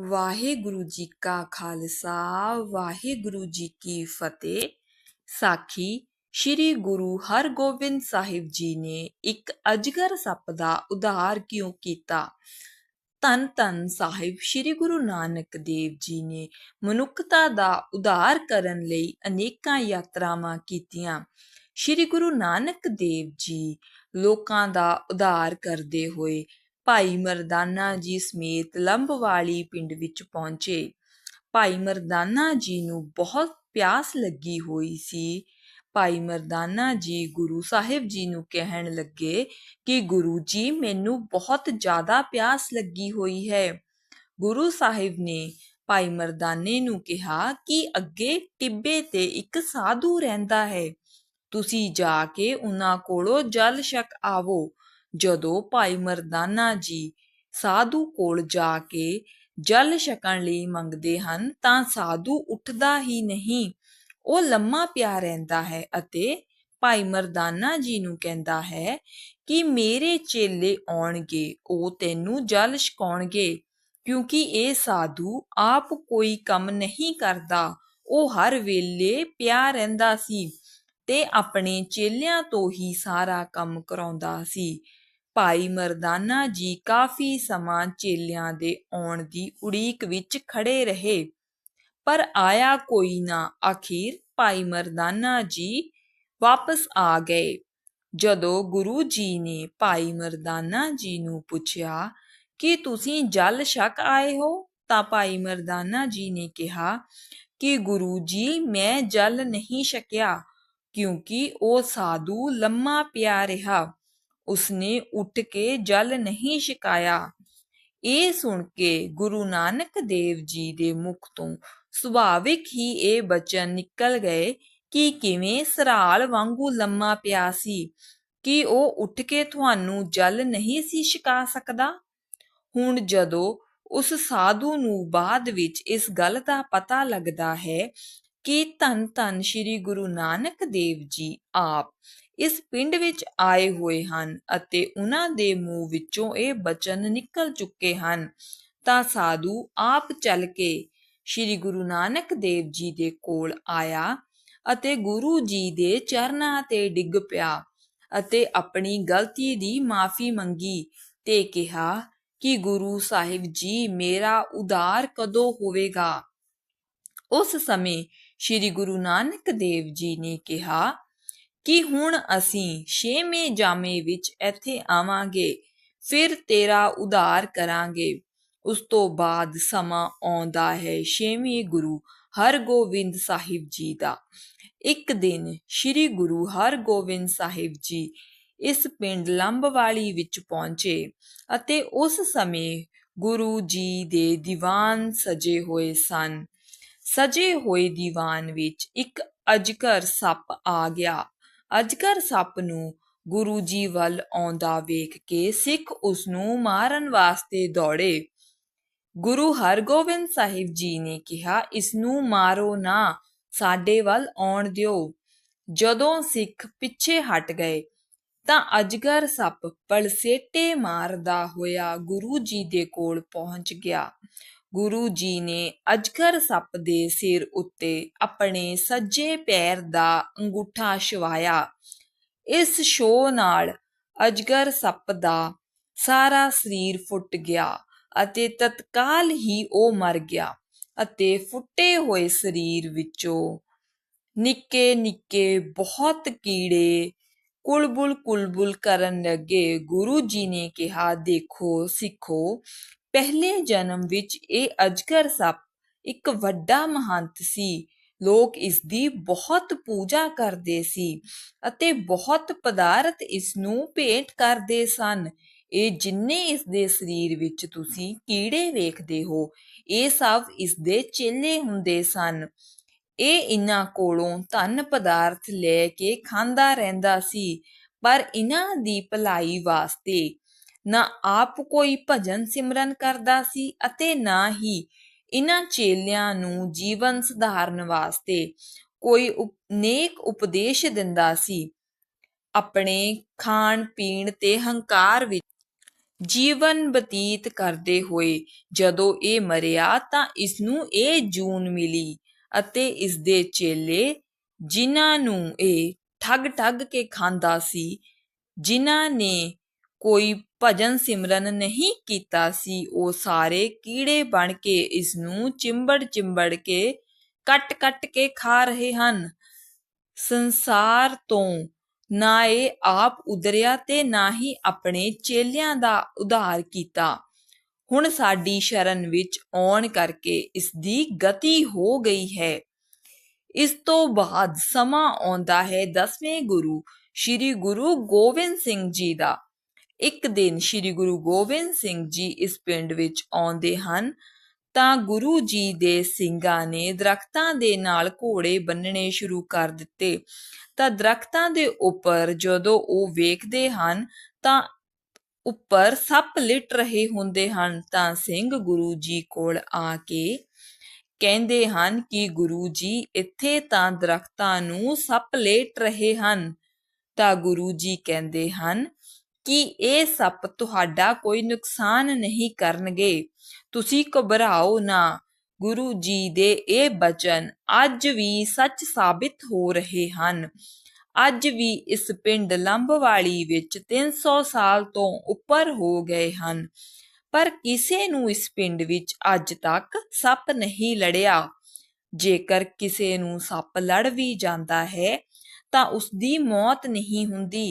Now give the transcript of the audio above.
ਵਾਹਿਗੁਰੂ ਜੀ ਕਾ ਖਾਲਸਾ, ਵਾਹਿਗੁਰੂ ਜੀ ਕੀ ਫਤਿਹ। ਸਾਖੀ ਸ੍ਰੀ ਗੁਰੂ ਹਰਗੋਬਿੰਦ ਸਾਹਿਬ ਜੀ ਨੇ ਇੱਕ ਅਜਗਰ ਸੱਪ ਦਾ ਉਧਾਰ ਕਿਉਂ ਕੀਤਾ? ਧੰਨ ਧੰਨ ਸਾਹਿਬ, ਸ੍ਰੀ ਗੁਰੂ ਨਾਨਕ ਦੇਵ ਜੀ ਨੇ ਮਨੁੱਖਤਾ ਦਾ ਉਧਾਰ ਕਰਨ ਲਈ ਅਨੇਕਾਂ ਯਾਤਰਾਵਾਂ ਕੀਤੀਆਂ। ਸ੍ਰੀ ਗੁਰੂ ਨਾਨਕ ਦੇਵ ਜੀ ਲੋਕਾਂ ਦਾ ਉਧਾਰ ਕਰਦੇ ਹੋਏ ਭਾਈ ਮਰਦਾਨਾ ਜੀ ਸਮੇਤ ਲੰਬਵਾਲੀ ਪਿੰਡ ਵਿੱਚ ਪਹੁੰਚੇ। ਭਾਈ ਮਰਦਾਨਾ ਜੀ ਨੂੰ ਬਹੁਤ ਪਿਆਸ ਲੱਗੀ ਹੋਈ ਸੀ। ਭਾਈ ਮਰਦਾਨਾ ਜੀ ਗੁਰੂ ਸਾਹਿਬ ਜੀ ਨੂੰ ਕਹਿਣ ਲੱਗੇ ਕਿ ਗੁਰੂ ਜੀ, ਮੈਨੂੰ ਬਹੁਤ ਜ਼ਿਆਦਾ ਪਿਆਸ ਲੱਗੀ ਹੋਈ ਹੈ। ਗੁਰੂ ਸਾਹਿਬ ਨੇ ਭਾਈ ਮਰਦਾਨੇ ਨੂੰ ਕਿਹਾ ਕਿ ਅੱਗੇ ਟਿੱਬੇ ਤੇ ਇੱਕ ਸਾਧੂ ਰਹਿੰਦਾ ਹੈ। ਤੁਸੀਂ ਜਾ ਕੇ ਉਹਨਾਂ ਕੋਲੋਂ ਜਲ ਛਕ ਆਵੋ। ਜਦੋਂ ਭਾਈ ਮਰਦਾਨਾ ਜੀ ਸਾਧੂ ਕੋਲ ਜਾ ਕੇ ਜਲ ਛਕਣ ਲਈ ਮੰਗਦੇ ਹਨ ਤਾਂ ਸਾਧੂ ਉੱਠਦਾ ਹੀ ਨਹੀਂ। ਉਹ ਲੰਮਾ ਪਿਆ ਰਹਿੰਦਾ ਹੈ ਅਤੇ ਭਾਈ ਮਰਦਾਨਾ ਜੀ ਨੂੰ ਕਹਿੰਦਾ ਹੈ ਕਿ ਮੇਰੇ ਚੇਲੇ ਆਉਣਗੇ, ਉਹ ਤੈਨੂੰ ਜਲ ਛਕਾਉਣਗੇ, ਕਿਉਂਕਿ ਇਹ ਸਾਧੂ ਆਪ ਕੋਈ ਕੰਮ ਨਹੀਂ ਕਰਦਾ। ਉਹ ਹਰ ਵੇਲੇ ਪਿਆ ਰਹਿੰਦਾ ਸੀ ਤੇ ਆਪਣੇ ਚੇਲਿਆਂ ਤੋਂ ਹੀ ਸਾਰਾ ਕੰਮ ਕਰਾਉਂਦਾ ਸੀ। ਭਾਈ ਮਰਦਾਨਾ ਜੀ ਕਾਫੀ ਸਮਾਂ ਚੇਲਿਆਂ ਦੇ ਆਉਣ ਦੀ ਉਡੀਕ ਵਿੱਚ ਖੜੇ ਰਹੇ। ਪਰ ਆਇਆ ਕੋਈ ਨਾ, ਆਖਿਰ ਭਾਈ ਮਰਦਾਨਾ ਜੀ ਵਾਪਸ ਆ ਗਏ। ਜਦੋਂ ਗੁਰੂ ਜੀ ਨੇ ਭਾਈ ਮਰਦਾਨਾ ਜੀ ਨੂੰ ਪੁੱਛਿਆ, ਕਿ ਤੁਸੀਂ ਜਲ ਛਕ ਆਏ ਹੋ? ਤਾਂ ਭਾਈ ਮਰਦਾਨਾ ਜੀ ਨੇ ਕਿਹਾ, ਕਿ ਗੁਰੂ ਜੀ, ਮੈਂ ਜਲ ਨਹੀਂ ਛਕਿਆ, ਕਿਉਂਕਿ ਉਹ ਸਾਧੂ ਲੰਮਾ ਪਿਆ ਰਿਹਾ। ਉਸਨੇ ਉੱਠ ਕੇ ਜਲ ਨਹੀਂ ਛਕਾਇਆ। ਇਹ ਸੁਣ ਕੇ ਗੁਰੂ ਨਾਨਕ ਦੇਵ ਜੀ ਦੇ ਮੁਖ ਤੋਂ ਸੁਭਾਵਿਕ ਹੀ ਇਹ ਬਚਨ ਨਿਕਲ ਗਏ ਕਿ ਕਿਵੇਂ ਸਰਾਲ ਵਾਂਗੂ ਲੰਮਾ ਪਿਆ ਸੀ ਕਿ ਉਹ ਉੱਠ ਕੇ ਤੁਹਾਨੂੰ ਜਲ ਨਹੀਂ ਸੀ ਛਕਾ ਸਕਦਾ। ਹੁਣ ਜਦੋਂ ਉਸ ਸਾਧੂ ਨੂੰ ਬਾਅਦ ਵਿੱਚ ਇਸ ਗੱਲ ਦਾ ਪਤਾ ਲੱਗਦਾ ਹੈ ਕਿ ਧੰਨ ਧੰਨ ਸ੍ਰੀ ਗੁਰੂ ਨਾਨਕ ਦੇਵ ਜੀ ਆਪ ਇਸ ਪਿੰਡ ਵਿੱਚ ਆਏ ਹੋਏ ਹਨ ਅਤੇ ਉਹਨਾਂ ਦੇ ਮੂੰਹ ਵਿੱਚੋਂ ਇਹ ਬਚਨ ਨਿਕਲ ਚੁੱਕੇ ਹਨ। ਤਾਂ ਸਾਧੂ ਆਪ ਚੱਲ ਕੇ ਸ੍ਰੀ ਗੁਰੂ ਨਾਨਕ ਦੇਵ ਜੀ ਦੇ ਕੋਲ ਆਇਆ ਅਤੇ ਗੁਰੂ ਜੀ ਦੇ ਚਰਨਾਂ ਤੇ ਡਿੱਗ ਪਿਆ ਅਤੇ ਆਪਣੀ ਗਲਤੀ ਦੀ ਮਾਫੀ ਮੰਗੀ ਤੇ ਕਿਹਾ ਕਿ ਗੁਰੂ ਸਾਹਿਬ ਜੀ ਮੇਰਾ ਉਦਾਰ ਕਦੋਂ ਹੋਵੇਗਾ? ਉਸ ਸਮੇਂ ਸ੍ਰੀ ਗੁਰੂ ਨਾਨਕ ਦੇਵ ਜੀ ਨੇ ਕਿਹਾ ਕਿ ਹੁਣ ਅਸੀਂ ਛੇਵੇਂ ਜਾਮੇ ਵਿੱਚ ਇੱਥੇ ਆਵਾਂਗੇ, ਫਿਰ ਤੇਰਾ ਉਧਾਰ ਕਰਾਂਗੇ। ਉਸ ਤੋਂ ਬਾਅਦ ਸਮਾਂ ਆਉਂਦਾ ਹੈ ਛੇਵੇਂ ਗੁਰੂ ਹਰਗੋਬਿੰਦ ਸਾਹਿਬ ਜੀ ਦਾ। ਇੱਕ ਦਿਨ ਸ੍ਰੀ ਗੁਰੂ ਹਰਗੋਬਿੰਦ ਸਾਹਿਬ ਜੀ ਇਸ ਪਿੰਡ ਲੰਬਵਾਲੀ ਵਿੱਚ ਪਹੁੰਚੇ ਅਤੇ ਉਸ ਸਮੇਂ ਗੁਰੂ ਜੀ ਦੇ ਦੀਵਾਨ ਸਜੇ ਹੋਏ ਸਨ। ਸਜੇ ਹੋਏ ਦੀਵਾਨ ਵਿੱਚ ਇੱਕ ਅਜਗਰ ਸੱਪ ਆ ਗਿਆ। ਅਜਗਰ ਸੱਪ ਨੂੰ ਗੁਰੂ ਜੀ ਵੱਲ ਆਉਂਦਾ ਵੇਖ ਕੇ ਸਿੱਖ ਉਸ ਨੂੰ ਮਾਰਨ ਵਾਸਤੇ ਦੌੜੇ। ਗੁਰੂ ਹਰਗੋਬਿੰਦ ਸਾਹਿਬ ਜੀ ਨੇ ਕਿਹਾ, ਇਸ ਨੂੰ ਮਾਰੋ ਨਾ, ਸਾਡੇ ਵੱਲ ਆਉਣ ਦਿਓ। ਜਦੋਂ ਸਿੱਖ ਪਿੱਛੇ ਹਟ ਗਏ, ਤਾਂ ਅਜਗਰ ਸੱਪ ਪਲਸੇਟੇ ਮਾਰਦਾ ਹੋਇਆ ਗੁਰੂ ਜੀ ਦੇ ਕੋਲ ਪਹੁੰਚ ਗਿਆ। ਗੁਰੂ ਜੀ ਨੇ ਅਜਗਰ ਸੱਪ ਦੇ ਸਿਰ ਉੱਤੇ ਆਪਣੇ ਸੱਜੇ ਪੈਰ ਦਾ ਅੰਗੂਠਾ ਛਵਾਇਆ। ਇਸ ਸ਼ੋ ਨਾਲ ਅਜਗਰ ਸੱਪ ਦਾ ਸਾਰਾ ਸਰੀਰ ਫੁੱਟ ਗਿਆ ਅਤੇ ਤਤਕਾਲ ਹੀ ਉਹ ਮਰ ਗਿਆ ਅਤੇ ਫੁੱਟੇ ਹੋਏ ਸਰੀਰ ਵਿੱਚੋਂ ਨਿੱਕੇ ਨਿੱਕੇ ਬਹੁਤ ਕੀੜੇ ਕੁਲਬੁਲ ਕੁਲਬੁਲ ਕਰਨ ਲੱਗੇ। ਗੁਰੂ ਜੀ ਨੇ ਕਿਹਾ, ਦੇਖੋ, ਸਿੱਖੋ ਪਹਿਲੇ ਜਨਮ ਵਿੱਚ ਇਹ ਅਜਗਰ ਸੱਪ ਇੱਕ ਵੱਡਾ ਮਹੰਤ ਸੀ। ਲੋਕ ਇਸ ਦੀ ਬਹੁਤ ਪੂਜਾ ਕਰਦੇ ਸੀ ਅਤੇ ਬਹੁਤ ਪਦਾਰਥ ਇਸ ਨੂੰ ਭੇਟ ਕਰਦੇ ਸਨ। ਇਹ ਜਿੰਨੇ ਇਸ ਦੇ ਸਰੀਰ ਵਿੱਚ ਤੁਸੀਂ ਕੀੜੇ ਵੇਖਦੇ ਹੋ, ਇਹ ਸਭ ਇਸ ਦੇ ਚੇਲੇ ਹੁੰਦੇ ਸਨ। ਇਹ ਇਹਨਾਂ ਕੋਲੋਂ ਧਨ ਪਦਾਰਥ ਲੈ ਕੇ ਖਾਂਦਾ ਰਹਿੰਦਾ ਸੀ, ਪਰ ਇਹਨਾਂ ਦੀ ਭਲਾਈ ਵਾਸਤੇ ਨਾ ਆਪ ਕੋਈ ਭਜਨ ਸਿਮਰਨ ਕਰਦਾ ਸੀ ਅਤੇ ਨਾ ਹੀ ਇਹਨਾਂ ਚੇਲਿਆਂ ਨੂੰ ਜੀਵਨ ਸੁਧਾਰਨ ਵਾਸਤੇ ਕੋਈ ਨੇਕ ਉਪਦੇਸ਼ ਦਿੰਦਾ ਸੀ। ਆਪਣੇ ਖਾਣ ਪੀਣ ਤੇ ਹੰਕਾਰ ਵਿੱਚ ਜੀਵਨ ਬਤੀਤ ਕਰਦੇ ਹੋਏ ਜਦੋਂ ਇਹ ਮਰਿਆ ਤਾਂ ਇਸਨੂੰ ਇਹ ਜੂਨ ਮਿਲੀ ਅਤੇ ਇਸਦੇ ਚੇਲੇ ਜਿਨ੍ਹਾਂ ਨੂੰ ਇਹ ਠੱਗ ਠੱਗ ਕੇ ਖਾਂਦਾ ਸੀ, ਜਿਨ੍ਹਾਂ ਨੇ ਕੋਈ ਭਜਨ ਸਿਮਰਨ ਨਹੀਂ ਕੀਤਾ ਸੀ, ਉਹ ਸਾਰੇ ਕੀੜੇ ਬਣ ਕੇ ਇਸਨੂੰ ਚਿੰਬੜ ਚਿੰਬੜ ਕੇ ਕੱਟ ਕੱਟ ਕੇ ਖਾ ਰਹੇ ਹਨ। ਸੰਸਾਰ ਤੋਂ ਨਾ ਇਹ ਆਪ ਉਧਰਿਆ ਤੇ ਨਾ ਹੀ ਆਪਣੇ ਚੇਲਿਆਂ ਦਾ ਉਧਾਰ ਕੀਤਾ। ਹੁਣ ਸਾਡੀ ਸ਼ਰਨ ਵਿੱਚ ਆਉਣ ਕਰਕੇ ਇਸ ਦੀ ਗਤੀ ਹੋ ਗਈ ਹੈ। ਇਸ ਤੋਂ ਬਾਅਦ ਸਮਾਂ ਆਉਂਦਾ ਹੈ ਦਸਵੇਂ ਗੁਰੂ, ਸ੍ਰੀ ਗੁਰੂ ਗੋਬਿੰਦ ਸਿੰਘ ਜੀ ਦਾ। ਇੱਕ ਦਿਨ ਸ੍ਰੀ ਗੁਰੂ ਗੋਬਿੰਦ ਸਿੰਘ ਜੀ ਇਸ ਪਿੰਡ ਵਿੱਚ ਆਉਂਦੇ ਹਨ, ਤਾਂ ਗੁਰੂ ਜੀ ਦੇ ਸਿੰਘਾਂ ਨੇ ਦਰਖਤਾਂ ਦੇ ਨਾਲ ਘੋੜੇ ਬੰਨਣੇ ਸ਼ੁਰੂ ਕਰ ਦਿੱਤੇ। ਤਾਂ ਦਰਖਤਾਂ ਦੇ ਉੱਪਰ ਜਦੋਂ ਉਹ ਵੇਖਦੇ ਹਨ, ਤਾਂ ਉੱਪਰ ਸੱਪ ਲਿਟ ਰਹੇ ਹੁੰਦੇ ਹਨ। ਤਾਂ ਸਿੰਘ ਗੁਰੂ ਜੀ ਕੋਲ ਆ ਕੇ ਕਹਿੰਦੇ ਹਨ ਕਿ ਗੁਰੂ ਜੀ, ਇੱਥੇ ਤਾਂ ਦਰਖਤਾਂ ਨੂੰ ਸੱਪ ਲੇਟ ਰਹੇ ਹਨ। ਤਾਂ ਗੁਰੂ ਜੀ ਕਹਿੰਦੇ ਹਨ ਕਿ ਇਹ ਸੱਪ ਤੁਹਾਡਾ ਕੋਈ ਨੁਕਸਾਨ ਨਹੀਂ ਕਰਨਗੇ। ਤੁਸੀਂ ਘਬਰਾਓ ਨਾ। ਗੁਰੂ ਜੀ ਦੇ ਇਹ ਬਚਨ ਅੱਜ ਵੀ ਸੱਚ ਸਾਬਿਤ ਹੋ ਰਹੇ ਹਨ। ਅੱਜ ਵੀ ਇਸ ਪਿੰਡ ਲੰਬਵਾਲੀ ਵਿੱਚ 300 ਸਾਲ ਤੋਂ ਉੱਪਰ ਹੋ ਗਏ ਹਨ। ਪਰ ਕਿਸੇ ਨੂੰ ਇਸ ਪਿੰਡ ਵਿੱਚ ਅੱਜ ਤੱਕ ਸੱਪ ਨਹੀਂ ਲੜਿਆ। ਜੇਕਰ ਕਿਸੇ ਨੂੰ ਸੱਪ ਲੜ ਵੀ ਜਾਂਦਾ ਹੈ, ਤਾਂ ਉਸ ਦੀ ਮੌਤ ਨਹੀਂ ਹੁੰਦੀ।